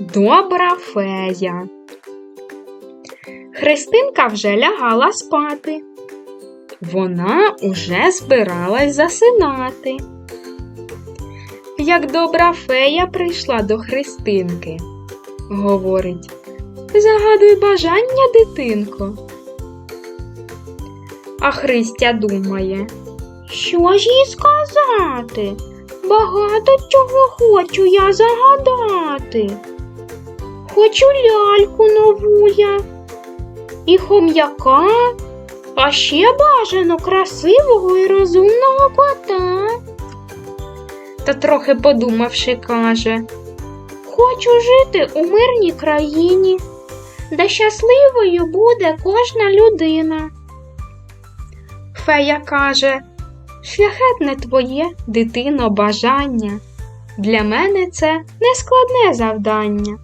Добра фея. Христинка вже лягала спати. Вона уже збиралась засинати. Як добра фея прийшла до Христинки, говорить, загадуй бажання, дитинко. А Христя думає, що ж їй сказати? Багато чого хочу я загадати. Хочу ляльку нову я і хом'яка, а ще бажано красивого і розумного кота. Та трохи подумавши, каже, хочу жити у мирній країні, де щасливою буде кожна людина. Фея каже, шляхетне твоє, дитино, бажання. Для мене це нескладне завдання.